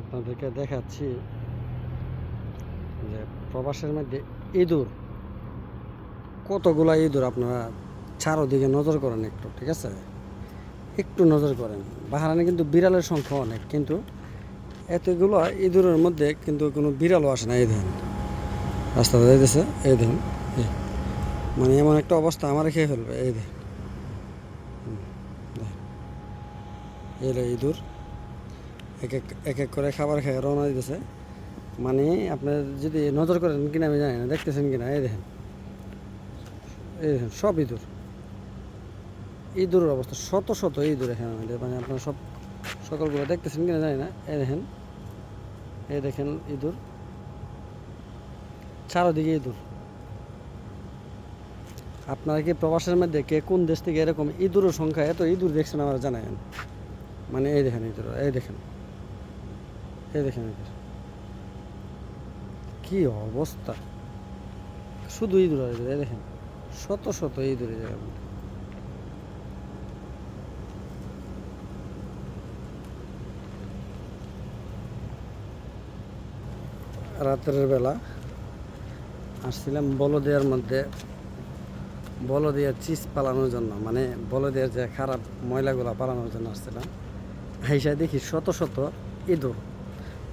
আপনাদেরকে দেখাচ্ছি যে প্রবাসের মধ্যে ইঁদুর, কতগুলা ইঁদুর আপনারা চারোদিকে নজর করেন একটু, ঠিক আছে? একটু নজর করেন। বাহারানে কিন্তু বিড়ালের সংখ্যা অনেক, কিন্তু এতগুলো ইঁদুরের মধ্যে কিন্তু কোনো বিড়ালও আসে না, এই দেখেন রাস্তাতে যাইতেছে এই এই। মানে এমন একটা অবস্থা আমার খেয়ে ফেলবে, এই দেখেন। এই ইঁদুর। এক এক এক এক করে খাবার খেয়ে রওনা দিতেছে। মানে আপনার যদি নজর করেন কিনা আমি জানি না, দেখতেছেন কিনা, এই দেখেন। এই দেখেন, সব ইঁদুর। ইঁদুরের অবস্থা, শত শত ইঁদুর এখানে আমাদের মানে আপনার সব সকলগুলো দেখতেছেন কিনা জানি না, এই দেখেন। এই দেখেন ইঁদুর। চারোদিকে ইঁদুর। আপনারা কি প্রবাসের মধ্যে কে কোন দেশ থেকে এরকম ইঁদুরের সংখ্যা এত ইঁদুর দেখছেন, আমার জানায়েন মানে এই দেখেন ইঁদুর, এই দেখেন। এই দেখেন কি অবস্থা? শুধু ইঁদুর আর এই দেখেন, শত শত ইঁদুর এই রাতের বেলা আসছিলাম বলদিয়ার মধ্যে। বলদিয়ার চিজ পালানোর জন্য মানে বলদিয়ার যে খারাপ ময়লাগুলো পালানোর জন্য আসছিলাম। হাইসা দেখি শত শত ইঁদুর।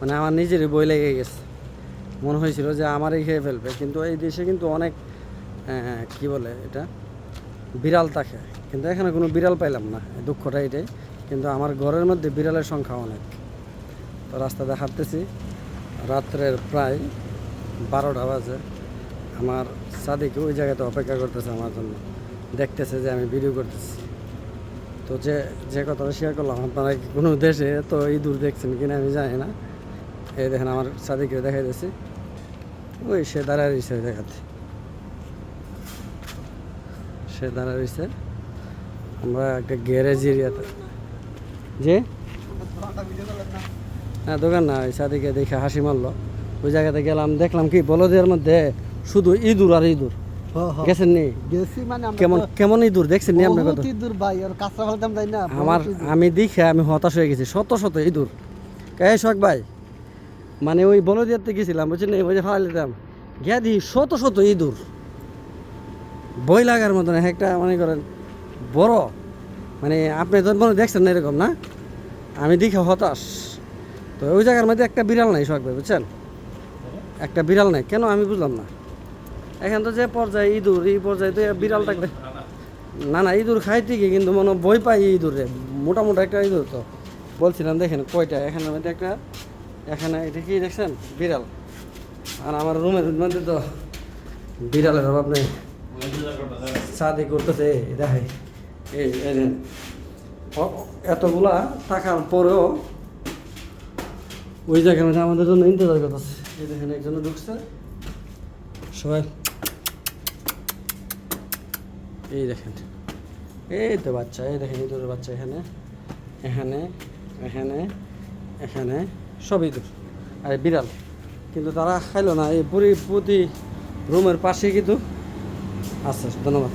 মানে আমার নিজেরই বই লেগে গেছে। মনে হয়েছিল যে আমারই খেয়ে ফেলবে কিন্তু এই দেশে কিন্তু অনেক আহ, কি বলে এটা? বিড়াল থাকে। কিন্তু এখানে কোনো বিড়াল পাইলাম না দুঃখটা এটাই। কিন্তু আমার ঘরের মধ্যে বিড়ালের সংখ্যা অনেক। তো রাস্তাতে হাঁটতেছি রাত্রের প্রায় বারোটা বাজে। আমার সাদিকে ওই জায়গাতে অপেক্ষা করতেছে আমার জন্য। দেখতেছে যে আমি ভিডিও করতেছি। তো যে যে কথাটা শেয়ার করলাম আপনারা কোনো দেশে তো ইঁদুর দেখছেন কিনা আমি জানি না। এই দেখেন আমার সাদিকে দেখাই দিয়েছি। ওই সে দাঁড়ায় রয়েছে দেখাতে। সে দাঁড়ায় রয়েছে। আমরা একটা গ্যারেজ এরিয়াতে যে হ্যাঁ দোকান না ওই সাদিকে দেখে হাসি মারলো। ওই জায়গাতে গেলাম দেখলাম কি বলদের মধ্যে শুধু ইঁদুর আর ইঁদুর। গেছেন নি? গেছি মানে কেমন কেমন ইঁদুর? দেখছেন নি আপনার কথা? ইঁদুর ভাই আর কাঁচা ফেলতাম তাই না আমার আমি দেখে আমি হতাশ হয়ে গেছি শত শত ইঁদুর। কে শখ ভাই? মানে ওই বলদিয়াতে গেছিলাম, বুঝছেন ওই যে ফালা দিতাম। গিয়া দিই শত শত ইঁদুর। বই লাগার মতন একটা, মনে করেন, বড়। মানে আপনি মনে দেখছেন না এরকম, না? আমি দেখে হতাশ। তো ওই জায়গার মধ্যে একটা বিড়াল নাই শখ ভাই, বুঝছেন? একটা বিড়াল নাই। কেন আমি বুঝলাম না। এখন তো যে পর্যায়ে ইঁদুর, এই পর্যায়ে তো বিড়াল থাকবে। না না, ইঁদুর খাই ঠিকই, কিন্তু মনে বই পাই ইঁদুর রে। মোটা মোটা একটা ইঁদুর তো। বলছিলাম, দেখেন কয়টা? এখানের মধ্যে একটা এখানে এটা কি দেখছেন? বিড়াল। আর আমার রুমের মধ্যে তো বিড়ালের অভাব নেই। সাদি করতেছে, এই দেখাই এই এই। এতগুলা থাকার পরেও ওই জায়গার মধ্যে আমাদের জন্য ইন্তজার করতেছে। এই দেখেন, একজন ঢুকছে। সবাই। এই দেখেন। এই তো বাচ্চা, এই দেখেন ইঁদুরের বাচ্চা এখানে এখানে এখানে এখানে। সব ইঁদুর আর বিড়াল, কিন্তু তারা খাইলো না, এই বুড়ি প্রতি রুমের পাশে কিন্তু আছে, ধন্যবাদ।